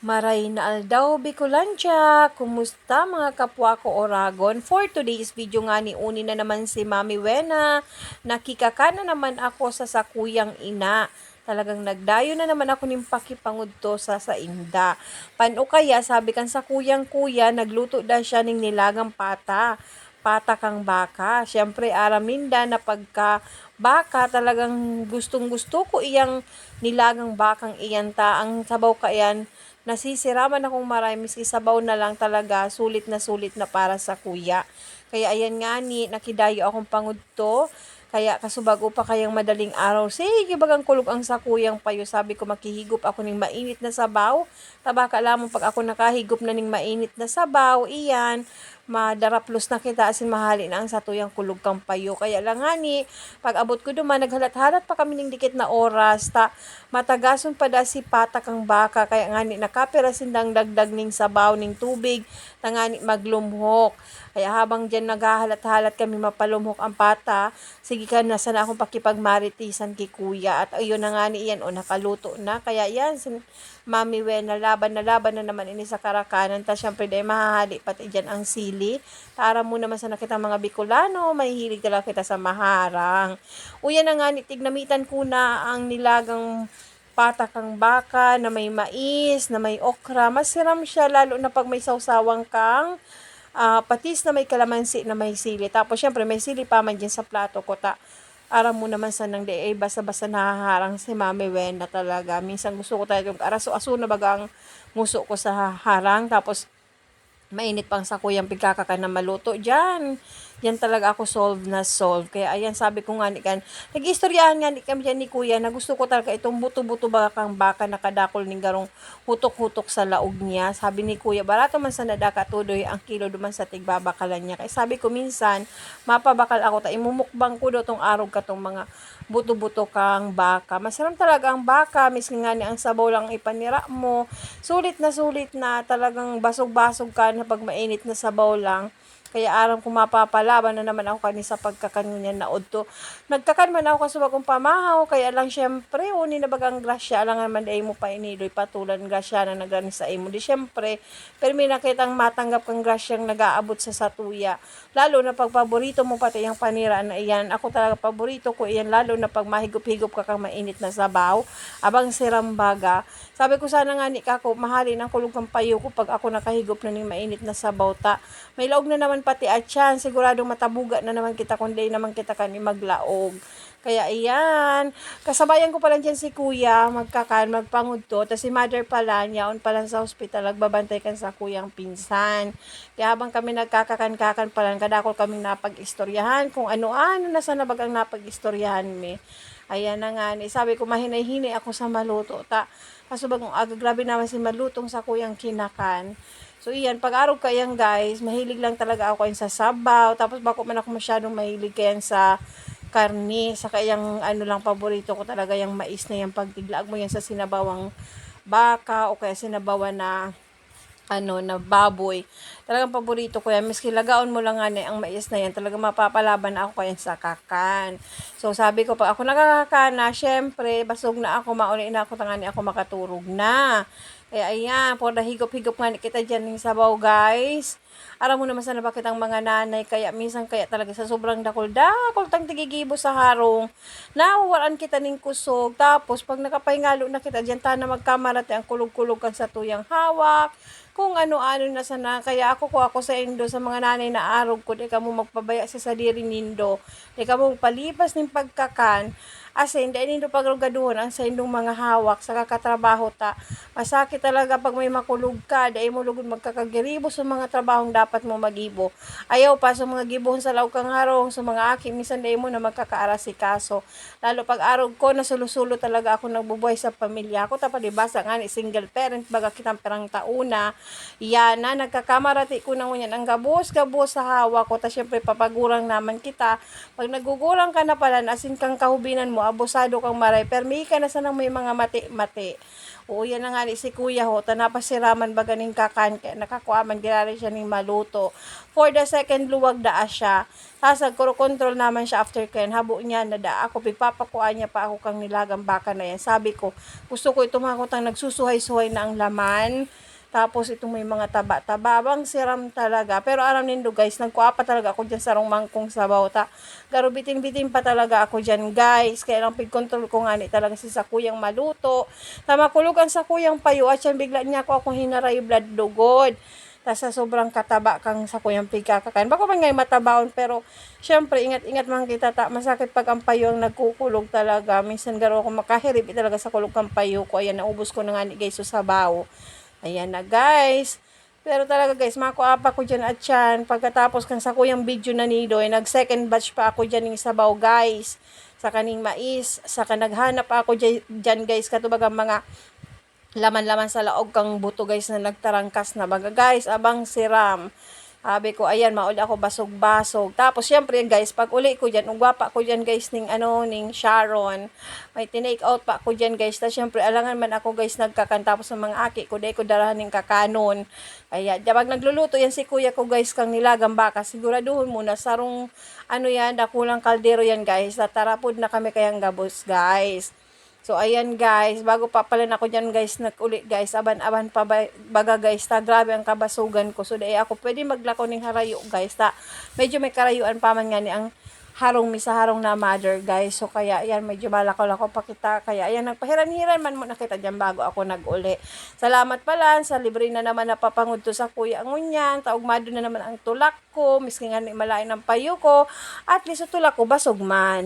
Maray na aldaw Bicolandia! Kumusta mga kapwa ko Oragon? For today's video nga ni Uni na naman si Mami Wena. Nakikaka na naman ako sa sakuyang ina. Talagang nagdayo na naman ako ng pakipangudto sa sa inda. Pano kaya sabi kan sa kuyang kuya, nagluto da siya ng nilagang pata pata kang baka. Siyempre, araminda na pagka baka, talagang gustong gusto ko iyang nilagang bakang iyan ta. Ang sabaw ka yan, nasisiraman akong marami, miski sabaw na lang talaga, sulit na sulit na para sa kuya. Kaya ayan nga ni, nakidayo akong pangudto, kaya kasubago pa kayang madaling araw, sige bagang kulog ang sakuyang payo. Sabi ko makihigop ako ng mainit na sabaw. Tabaka lamang pag ako nakahigop na ng mainit na sabaw, iyan, madaraplos na kita asin mahali na ang satuyang kulog kang payo. Kaya lang ni, pag abot ko duman, naghalat-halat pa kami ng dikit na oras, ta matagason pa da si patak ang baka, kaya nga ni nakapira sindang dagdag ning sabaw ning tubig, ta nga ni maglumhok. Kaya habang dyan naghahalat-halat kami mapalumhok ang pata, sige ka na sana akong pakipagmaritisan kay kuya. At ayun na nga ni iyan, o nakaluto na. Kaya yan, sin Mami Wen, na laban na laban na naman ini sa karakanan. Ta syempre dahil mahahali pati dyan ang sili. Tara mo naman sa nakita mga Bicolano, mahihilig talaga kita sa maharang. Uyan na nga tignamitan ko na ang nilagang patakang baka na may mais, na may okra. Masiram siya lalo na pag may sausawang kang uh, patis na may kalamansi na may sili. Tapos syempre may sili pa man dyan sa plato ko. Ta aram mo naman sa nang day, basta-basta nahaharang si Mami Wen na talaga. Minsan gusto ko talaga, araso-aso na bagang nguso ko sa harang. Tapos, mainit pang sa kuyang pigkakaka na maluto dyan yan talaga ako solve na solve. Kaya ayan, sabi ko nga ni kan, nag-istoryahan nga ni kami ni kuya na gusto ko talaga itong buto-buto ba kang baka nakadakol ni garong hutok-hutok sa laog niya. Sabi ni kuya, barato man sa nadaka tudoy ang kilo duman sa tigbabakalan niya. Kaya sabi ko minsan, mapabakal ako ta imumukbang ko do tong araw ka tong mga buto-buto kang baka. Masarap talaga ang baka, miskin nga ni ang sabaw lang ipanira mo. Sulit na sulit na talagang basog-basog ka na pag mainit na sabaw lang. Kaya aram ko mapapalaban na naman ako kani sa pagkakanyan na odto. Nagkakan man ako kasubag kong pamahaw, kaya lang syempre, uni na bagang grasya, lang naman day mo pa inidoy patulan grasya na nagani sa imo. Di syempre, pero may nakitang matanggap kang grasyang nag-aabot sa satuya. Lalo na pag paborito mo pati yung panira na iyan. Ako talaga paborito ko iyan, lalo na pag mahigop-higop ka kang mainit na sabaw, abang sirambaga. Sabi ko sana nga ni kako, mahalin ang kulog kang payo ko pag ako nakahigop na ng mainit na sabaw ta. May laog na naman naman pati atyan, siguradong matabuga na naman kita kundi naman kita kani maglaog. Kaya iyan, kasabayan ko pala dyan si kuya, magkakan, magpangudto, tapos si mother pala, yaon pala sa hospital, nagbabantay kan sa kuyang pinsan. Kaya habang kami nagkakakan-kakan pala, kadakol kami napag-istoryahan, kung ano-ano, na bagang napag-istoryahan mi. Ayan na nga, ni, sabi ko mahinay-hinay ako sa maluto. Ta, kaso bagong aga, grabe naman si malutong sa kuyang kinakan. So, iyan, pag-araw kayan guys, mahilig lang talaga ako kayan sa sabaw. Tapos, bako man ako masyadong mahilig kayan sa karni. Saka yung ano lang, paborito ko talaga yung mais na yung pagtiglaag mo yan sa sinabawang baka o kaya sinabawan na ano, na baboy. Talagang paborito ko yan. Miski lagaon mo lang nga ang mais na yan, talagang mapapalaban ako kayan sa kakan. So, sabi ko, pag ako nakakakana, syempre, basog na ako, mauli na ako, tangani ako makaturog na. Kaya ayan, po higop-higop nga kita dyan ng sabaw guys. Aram mo naman sana bakit ang mga nanay, kaya minsan kaya talaga sa sobrang dakol-dakol, tang tigigibo sa harong, nawawalan kita ng kusog. Tapos, pag nakapahingalo na kita dyan, tana magkamarate ang kulog-kulog kan sa tuyang hawak, kung ano-ano na sana. Kaya ako ko ako sa indo sa mga nanay na arog ko, di ka mo magpabaya sa sadiri nindo, di ka mo palipas ng pagkakan, Asin, dahil nindo pagrugaduhon ang sa indong mga hawak sa kakatrabaho ta. Masakit talaga pag may makulog ka, dahil mo lugod magkakagiribo sa mga trabahong dapat mo magibo. Ayaw pa sa mga gibohon sa law kang harong, sa mga aki, minsan dahil mo na magkakaarasi kaso. Lalo pag arog ko, nasulusulo talaga ako nagbubuhay sa pamilya ko. Tapos dibasa nga ni single parent, baga kitang perang tauna. Yan na, nagkakamarati ko nang yan. Ang gabos, gabos sa hawak ko. Tapos syempre papagurang naman kita. Pag nagugurang ka na pala, asin kang kahubinan mo, abusado kang maray, permi ka na sanang may mga mati-mati. Yan na nga ni si Kuya ho, tanapasiraman ba ganing kakan, kaya nakakuaman, ginari siya ning maluto. For the second luwag daa siya. Tapos nagkuro-control naman siya after kayan, habo niya na da ako, pipapakuan niya pa ako kang nilagang baka na yan. Sabi ko, gusto ko itong makutang nagsusuhay-suhay na ang laman. Tapos itong may mga taba-taba, bang siram talaga. Pero aram nindo guys, nagkuha pa talaga ako dyan sa rong mangkong sabaw. Ta, garo bitin-bitin pa talaga ako dyan guys. Kaya lang pig-control ko nga ni talaga si sa kuyang maluto. Tama kulugan sa kuyang payo at siya bigla niya ako akong hinaray blood dugod. Tapos sa sobrang kataba kang sa kuyang pigkakakan. Bako man ngay matabaon pero syempre ingat-ingat man kita ta. Masakit pag ang payo ang nagkukulog talaga. Minsan garo ako makahirip talaga sa kulog kang payo ko. Ayan naubos ko na nga ni guys sa sabaw. Ayan na guys. Pero talaga guys, makuha pa ko dyan at yan. Pagkatapos kan sa kuyang video na nido, eh, nag second batch pa ako dyan ng sabaw guys. Sa kaning mais. Saka naghanap pa ako dyan guys. Katubag ang mga laman-laman sa laog kang buto guys na nagtarangkas na baga guys abang siram Sabi ko, ayan, mauli ako basog-basog. Tapos, syempre, guys, pag uli ko dyan, ugwapa ko dyan, guys, ning, ano, ning Sharon. May tinake out pa ko dyan, guys. Tapos, syempre, alangan man ako, guys, nagkakan. Tapos, ng mga aki ko, dahil ko darahan ng kakanon. Kaya, pag nagluluto yan si kuya ko, guys, kang nilagang baka, siguraduhin muna, sarong, ano yan, dakulang kaldero yan, guys. Tatarapod na kami kayang gabos, guys. So, ayan guys, bago pa pala na ako dyan guys, nag-uli guys, aban-aban pa ba, baga guys, ta, grabe ang kabasugan ko. So, dahil ako pwede maglako ng harayo guys, ta, medyo may karayuan pa man nga ni ang harong mi sa harong na mother guys. So, kaya ayan, medyo malako-lako pa kita. Kaya ayan, nagpahiran-hiran man mo na kita dyan bago ako nag-uli. Salamat pala, sa libre na naman napapangod to sa kuya ang unyan, taugmado na naman ang tulak ko, miski nga ni malain ng payo ko, at least tulak ko basog man.